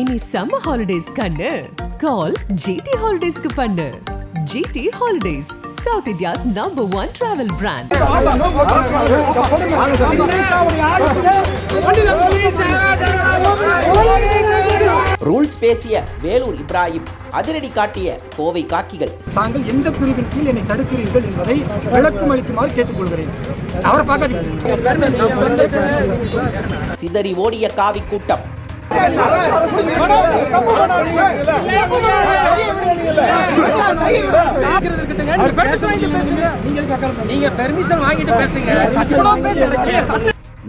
இனி summer holidays கண்ணு. கால் GT ஹாலிடேஸ்க்கு பண்ணு. GT Holidays south India's number one travel brand rules பேசிய வேலூர் இப்ராஹிம் அதிரடி காட்டிய கோவை காக்கிகள். தாங்கள் எந்த பிரிவின் கீழ் என்னை தடுக்கிறீர்கள் என்பதை விளக்கம் அளிக்குமாறு கேட்டுக்கொள்கிறேன். அவரை பார்க்காதீங்க. சிதறி ஓடிய காவி கூட்டம்.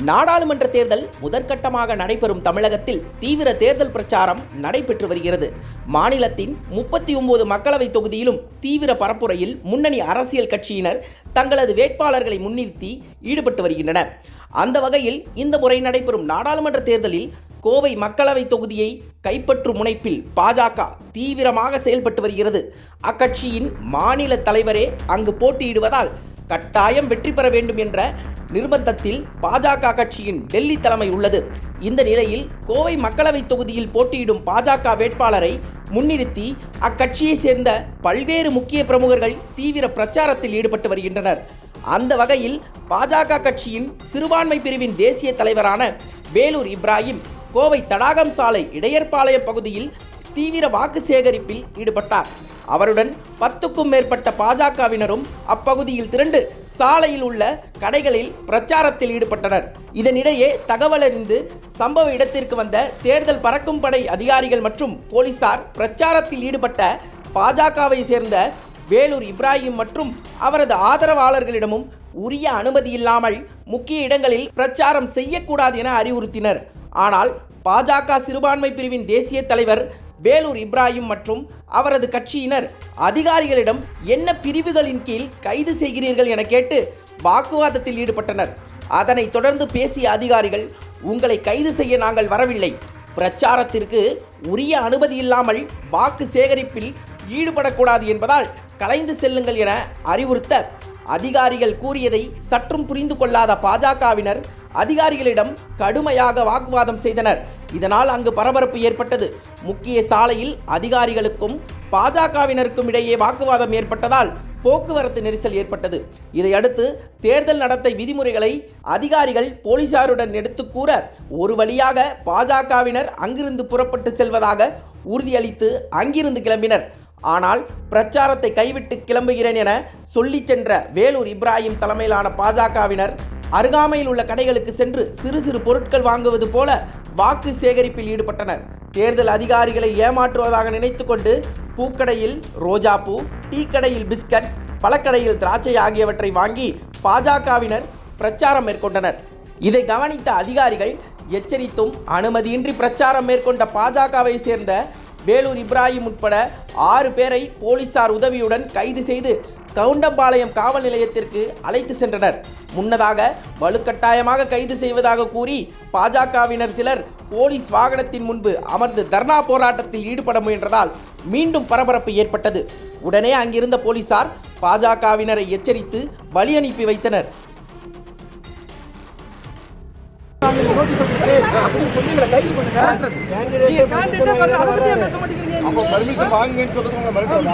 நாடாளுமன்ற தேர்தல் முதற்கட்டமாக நடைபெறும் தமிழகத்தில் தீவிர தேர்தல் பிரச்சாரம் நடைபெற்று வருகிறது. மாநிலத்தின் முப்பத்தி ஒன்பது மக்களவை தொகுதியிலும் தீவிர பரப்புரையில் முன்னணி அரசியல் கட்சியினர் தங்களது வேட்பாளர்களை முன்னிறுத்தி ஈடுபட்டு வருகின்றனர். அந்த வகையில் இந்த முறை நடைபெறும் நாடாளுமன்ற தேர்தலில் கோவை மக்களவை தொகுதியை கைப்பற்றும் முனைப்பில் பாஜக தீவிரமாக செயல்பட்டு வருகிறது. அக்கட்சியின் மாநில தலைவரே அங்கு போட்டியிடுவதால் கட்டாயம் வெற்றி பெற வேண்டும் என்ற நிர்பந்தத்தில் பாஜக கட்சியின் டெல்லி தலைமை உள்ளது. இந்த நிலையில் கோவை மக்களவை தொகுதியில் போட்டியிடும் பாஜக வேட்பாளரை முன்னிறுத்தி அக்கட்சியை சேர்ந்த பல்வேறு முக்கிய பிரமுகர்கள் தீவிர பிரச்சாரத்தில் ஈடுபட்டு வருகின்றனர். அந்த வகையில் பாஜக கட்சியின் சிறுபான்மை பிரிவின் தேசிய தலைவரான வேலூர் இப்ராஹிம் கோவை தடாகம் சாலை இடையர்பாளையம் பகுதியில் தீவிர வாக்கு சேகரிப்பில் ஈடுபட்டார். அவருடன் பத்துக்கும் மேற்பட்ட பாஜகவினரும் அப்பகுதியில் திரண்டு சாலையில் உள்ள கடைகளில் பிரச்சாரத்தில் ஈடுபட்டனர். இதனிடையே தகவல் அறிந்து சம்பவ இடத்திற்கு வந்த தேர்தல் பறக்கும் படை அதிகாரிகள் மற்றும் போலீசார் பிரச்சாரத்தில் ஈடுபட்ட பாஜகவை சேர்ந்த வேலூர் இப்ராஹிம் மற்றும் அவரது ஆதரவாளர்களிடமும் உரிய அனுமதி இல்லாமல் முக்கிய இடங்களில் பிரச்சாரம் செய்யக்கூடாது என அறிவுறுத்தினர். ஆனால் பாஜக சிறுபான்மை பிரிவின் தேசிய தலைவர் வேலூர் இப்ராஹிம் மற்றும் அவரது கட்சியினர் அதிகாரிகளிடம் என்ன பிரிவுகளின் கீழ் கைது செய்கிறீர்கள் என கேட்டு வாக்குவாதத்தில் ஈடுபட்டனர். அதனைத் தொடர்ந்து பேசிய அதிகாரிகள் உங்களை கைது செய்ய நாங்கள் வரவில்லை. பிரச்சாரத்திற்கு உரிய அனுமதி இல்லாமல் வாக்கு சேகரிப்பில் ஈடுபடக்கூடாது என்பதால் கலைந்து செல்லுங்கள் என அறிவுறுத்த அதிகாரிகள் கூறியதை சற்றும் புரிந்து கொள்ளாத பாஜகவினர் அதிகாரிகளிடம் கடுமையாக வாக்குவாதம் செய்தனர். இதனால் அங்கு பரபரப்பு ஏற்பட்டது. முக்கிய சாலையில் அதிகாரிகளுக்கும் பாஜகவினருக்கும் இடையே வாக்குவாதம் ஏற்பட்டதால் போக்குவரத்து நெரிசல் ஏற்பட்டது. இதையடுத்து தேர்தல் நடத்தை விதிமுறைகளை அதிகாரிகள் போலீசாருடன் எடுத்து கூற ஒரு வழியாக பாஜகவினர் அங்கிருந்து புறப்பட்டு செல்வதாக உறுதியளித்து அங்கிருந்து கிளம்பினர். ஆனால் பிரச்சாரத்தை கைவிட்டு கிளம்புகிறேன் என சொல்லி சென்ற வேலூர் இப்ராஹிம் தலைமையிலான பாஜகவினர் அருகாமையில் உள்ள கடைகளுக்கு சென்று சிறு சிறு பொருட்கள் வாங்குவது போல வாக்கு சேகரிப்பில் ஈடுபட்டனர். தேர்தல் அதிகாரிகளை ஏமாற்றுவதாக நினைத்துக்கொண்டு பூக்கடையில் ரோஜா பூ டீ கடையில் பிஸ்கட் பழக்கடையில் திராட்சை ஆகியவற்றை வாங்கி பாஜகவினர் பிரச்சாரம் மேற்கொண்டனர். இதை கவனித்த அதிகாரிகள் எச்சரித்தும் அனுமதியின்றி பிரச்சாரம் மேற்கொண்ட பாஜகவை சேர்ந்த வேலூர் இப்ராஹிம் உட்பட ஆறு பேரை போலீசார் உதவியுடன் கைது செய்து கவுண்டம்பாளையம் காவல் நிலையத்திற்கு அழைத்து சென்றனர். முன்னதாக வலுக்கட்டாயமாக கைது செய்வதாக கூறி பாஜகவினர் சிலர் போலீஸ் வாகனத்தின் முன்பு அமர்ந்து தர்ணா போராட்டத்தில் ஈடுபட முயன்றதால் மீண்டும் பரபரப்பு ஏற்பட்டது. உடனே அங்கிருந்த போலீசார் பாஜகவினரை எச்சரித்து வழி அனுப்பி வைத்தனர். பண்ணுங்க பர்மிஷன் வாங்குங்கன்னு சொல்றது உங்களை மறுக்கிறதா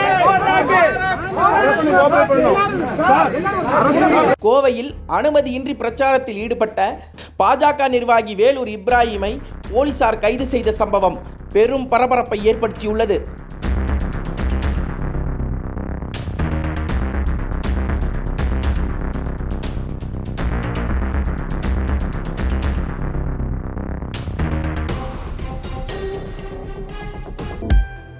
கோவையில் அனுமதியின்றி பிரச்சாரத்தில் ஈடுபட்ட பாஜக நிர்வாகி வேலூர் இப்ராஹிமை போலீசார் கைது செய்த சம்பவம் பெரும் பரபரப்பை ஏற்படுத்தியுள்ளது.